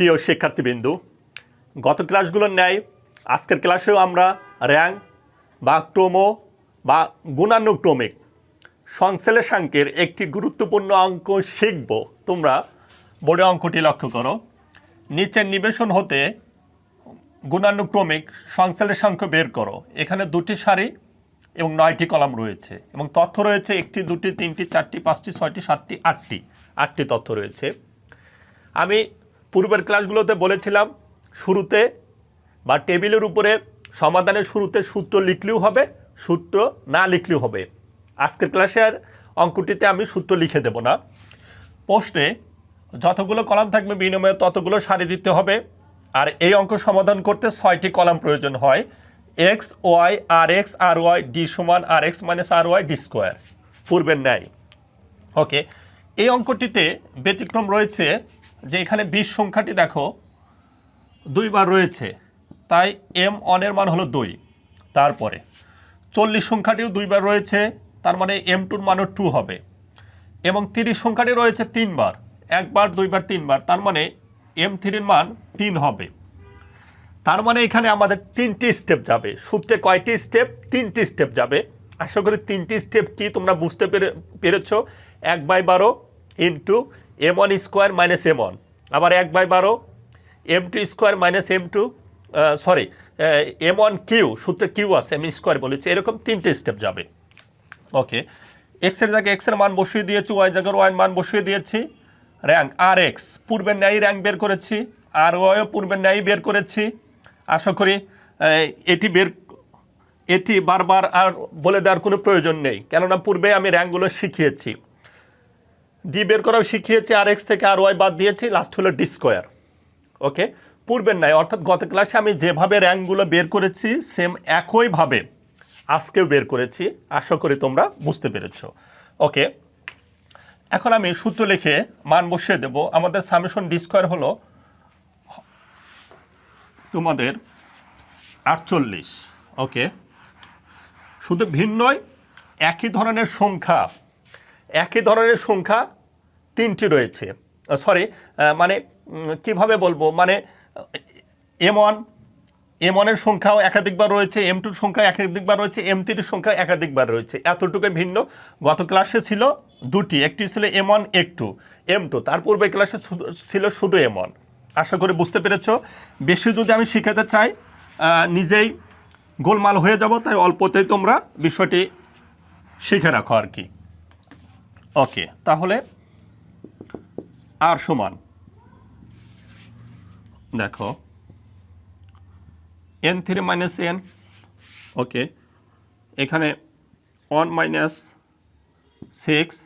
প্রিয় শিক্ষার্থীবৃন্দু, গত ক্লাসগুলোর ন্যায় আজকের ক্লাসেও আমরা র্যাঙ্ক বা ক্রোমো বা গুণানুক্রমিক সংশ্লেষাঙ্কের একটি গুরুত্বপূর্ণ অঙ্ক শিখব। তোমরা বোর্ডে অঙ্কটি লক্ষ্য করো। নিচের নিবেশন হতে গুণানুক্রমিক সংশ্লেষাঙ্ক বের করো। এখানে দুটি সারি এবং নয়টি কলাম রয়েছে এবং তথ্য রয়েছে একটি, দুটি, তিনটি, চারটি, পাঁচটি, ছয়টি, সাতটি, আটটি আটটি তথ্য রয়েছে। আমি পূর্বের ক্লাসগুলোতে বলেছিলাম, শুরুতে বা টেবিলের উপরে সমাধানের শুরুতে সূত্র লিখলেও হবে, সূত্র না লিখলেও হবে। আজকের ক্লাসের অঙ্কটিতে আমি সূত্র লিখে দেব না। প্রশ্নে যতগুলো কলাম থাকবে বিনিময়ে ততগুলো সারি দিতে হবে, আর এই অঙ্ক সমাধান করতে ছয়টি কলাম প্রয়োজন হয়, X, Y, R X, R Y, D সমান R X minus R Y, D square. পূর্বের ন্যায়। ওকে, এই অঙ্কটিতে ব্যতিক্রম রয়েছে যে এখানে বিশ সংখ্যাটি দেখো, দুইবার রয়েছে। তাই এম অনের মান হলো দুই। তারপরে চল্লিশ সংখ্যাটিও দুইবার রয়েছে, তার মানে এম টুর মানও টু হবে। এবং তিরিশ সংখ্যাটি রয়েছে তিনবার, একবার, দুইবার, তিনবার, তার মানে এম থ্রির মান তিন হবে। তার মানে এখানে আমাদের তিনটি স্টেপ যাবে। সূত্রে কয়টি স্টেপ? তিনটি স্টেপ যাবে। আশা করি তিনটি স্টেপ কি তোমরা বুঝতে পেরে, পেরেছ? এক বাই বারো into M one square minus M one. আবার এক বাই বারো, M two square minus M two sorry M one Q, সূত্রে কিউ আছে, আমি স্কোয়ার বলেছি এরকম তিনটে স্টেপ যাবে। ওকে এক্সের জায়গায় এক্সের মান বসিয়ে দিয়েছি ওয়াই জায়গায় ওয়াই মান বসিয়ে দিয়েছি। র্যাঙ্ক আর এক্স পূর্বের ন্যায় র্যাঙ্ক বের করেছি আর ওয়াইও পূর্বের ন্যায় বের করেছি। আশা করি এটি বের, এটি বারবার আর বলে দেওয়ার কোনো প্রয়োজন নেই, কেননা পূর্বে আমি র্যাঙ্কগুলো শিখিয়েছি। ডি বের করাও শিখিয়েছি আর এক্স থেকে আর ওয়াই বাদ দিয়েছি লাস্ট হলো ডি স্কোয়ার ওকে পূর্বের নাই অর্থাৎ গত ক্লাসে আমি যেভাবে র্যাঙ্কগুলো বের করেছি সেম একইভাবে আজকেও বের করেছি, আশা করি তোমরা বুঝতে পেরেছ ওকে এখন আমি সূত্র লিখে মান বসিয়ে দেব। আমাদের সামেশন ডি স্কোয়ার হলো তোমাদের আটচল্লিশ ওকে শুধু ভিন্নই একই ধরনের সংখ্যা একই ধরনের সংখ্যা তিনটি রয়েছে। সরি মানে কীভাবে বলব? মানে এম ওয়ান এম ওয়ানের সংখ্যাও একাধিকবার রয়েছে এম টুর সংখ্যা একাধিকবার রয়েছে এম থ্রির সংখ্যা একাধিকবার রয়েছে। এতটুকু ভিন্ন। গত ক্লাসে ছিল দুটি, একটি ছিল এম ওয়ান এক টু এম টু তার পূর্বে ক্লাসে ছিল শুধু এম ওয়ান আশা করি বুঝতে পেরেছ? বেশি যদি আমি শিখাতে চাই নিজেই গোলমাল হয়ে যাব, তাই অল্পতেই তোমরা বিষয়টি শিখে রাখো আর কি। ওকে, তাহলে আর সমান। দেখো N three minus N okay, এখানে one minus six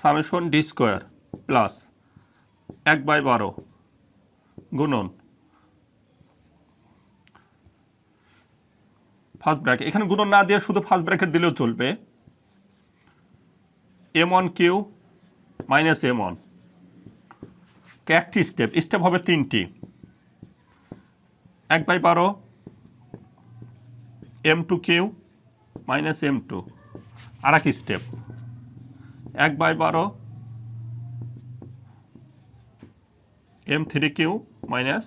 summation D square plus এক বাই বারো গুণন ফার্স্ট ব্র্যাকেট এখানে গুণন না দিয়ে শুধু ফার্স্ট ব্র্যাকেট দিলেও চলবে। M one Q minus M one একটি স্টেপ স্টেপ হবে তিনটি। এক বাই বারো M two Q minus M two আর এক স্টেপ এক বাই বারো M three Q minus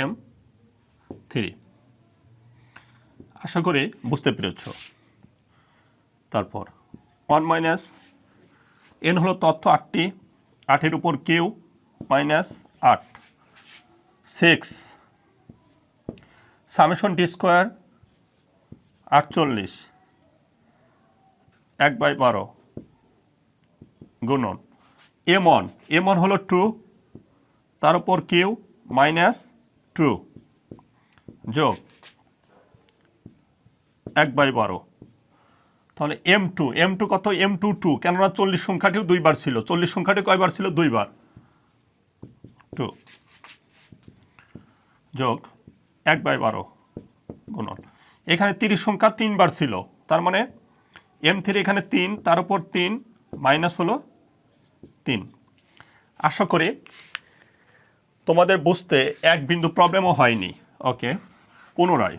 M three আশা করি বুঝতে পেরেছ। তারপর ওয়ান মাইনাস এন হলো তথ্য আটটি। আটের উপর কিউ মাইনাস আট। সিক্স। সামেশন ডি স্কোয়ার আটচল্লিশ। এক বাই বারো। গুণন। এম ওয়ান এম ওয়ান হলো টু। তার উপর কিউ মাইনাস টু। যোগ। এক বাই বারো। তাহলে এম টু এম টু কত? এম টু টু কেননা চল্লিশ সংখ্যাটিও দুইবার ছিল। চল্লিশ সংখ্যাটি কয়বার ছিল? দুইবার। টু যোগ, এক বাই বারো গুণন। এখানে তিরিশ সংখ্যা তিনবার ছিল। তার মানে এম থ্রি এখানে তিন, তার উপর তিন, মাইনাস হলো তিন। আশা করি তোমাদের বুঝতে এক বিন্দু প্রবলেমও হয়নি। ওকে পুনরায়।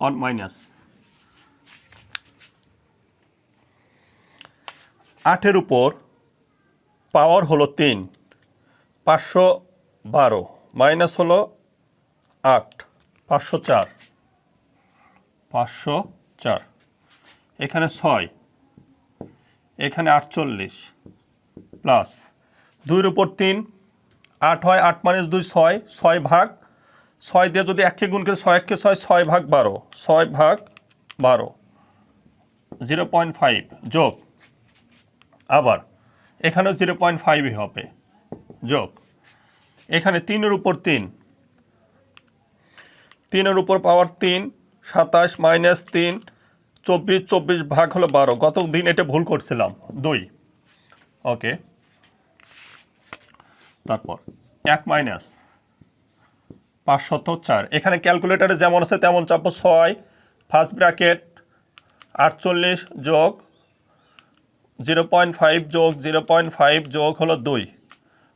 অন মাইনাস আটের উপর পাওয়ার হলো তিন, পাঁচশো বারো মাইনাস হলো আট, পাঁচশো চার পাঁচশো চার। এখানে ছয়, এখানে আটচল্লিশ প্লাস দুইয়ের উপর তিন, আট হয় আট মাইনাস দুই, ছয় ছয় ভাগ ছয় দিয়ে যদি এককে গুণ করে, ছয় এককে ছয় ছয় ভাগ বারো, ছয় ভাগ বারো, জিরো পয়েন্ট ফাইভ, যোগ। আবার, এখানেও জিরো পয়েন্ট ফাইভই হবে, যোগ। এখানে তিনের উপর তিন, তিনের উপর পাওয়ার তিন, সাতাশ মাইনাস তিন, চব্বিশ চব্বিশ ভাগ হলো বারো। গত দিন এটা ভুল করছিলাম, দুই। ওকে, তারপর, এক মাইনাস পাঁচশত চার। এখানে ক্যালকুলেটারে যেমন আছে তেমন চাপো ছয় ফার্স্ট ব্র্যাকেট আটচল্লিশ যোগ জিরো পয়েন্ট ফাইভ যোগ জিরো পয়েন্ট ফাইভ যোগ হলো দুই।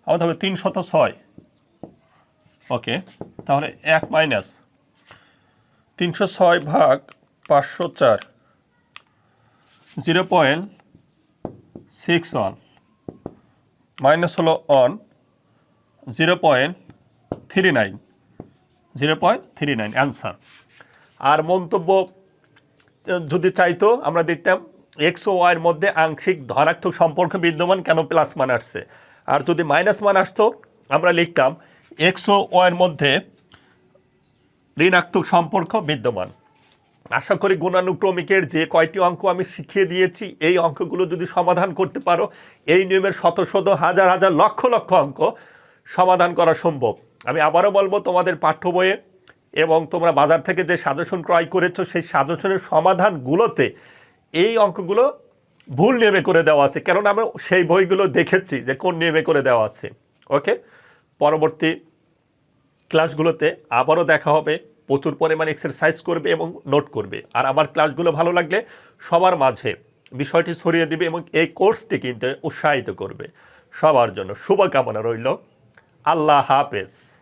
আমাদের হবে তিনশত ছয়। ওকে, তাহলে এক মাইনাস তিনশো ছয় ভাগ পাঁচশো চার zero point six one minus হলো on zero point three nine zero point three nine answer. আর মন্তব্য যদি চাইতো আমরা দেখতাম, এক্স ও ওয়াইয়ের মধ্যে আংশিক ধনাত্মক সম্পর্ক বিদ্যমান কেন প্লাস মান আসছে? আর যদি মাইনাস মান আসতো, আমরা লিখতাম, এক্স ও ওয়াইয়ের মধ্যে ঋণাত্মক সম্পর্ক বিদ্যমান। আশা করি গুণানুক্রমিকের যে কয়টি অঙ্ক আমি শিখিয়ে দিয়েছি, এই অঙ্কগুলো যদি সমাধান করতে পারো, এই নিয়মের শত শত হাজার হাজার লক্ষ লক্ষ অঙ্ক সমাধান করা সম্ভব। আমি আবারও বলব তোমাদের পাঠ্য বইয়ে এবং তোমরা বাজার থেকে যে সাজেশন ক্রয় করেছ, সেই সাজেশনের সমাধানগুলোতে এই অঙ্কগুলো ভুল নিয়মে করে দেওয়া আছে। কারণ আমরা সেই বইগুলো দেখেছি যে কোন নিয়মে করে দেওয়া আছে। ওকে? পরবর্তী ক্লাসগুলোতে আবারও দেখা হবে, প্রচুর পরিমাণে এক্সারসাইজ করবে এবং নোট করবে। আর আমার ক্লাসগুলো ভালো লাগলে সবার মাঝে বিষয়টি ছড়িয়ে দিবে এবং এই কোর্সটি কিন্তু উৎসাহিত করবে। সবার জন্য শুভকামনা রইল। আল্লাহ হাফেজ।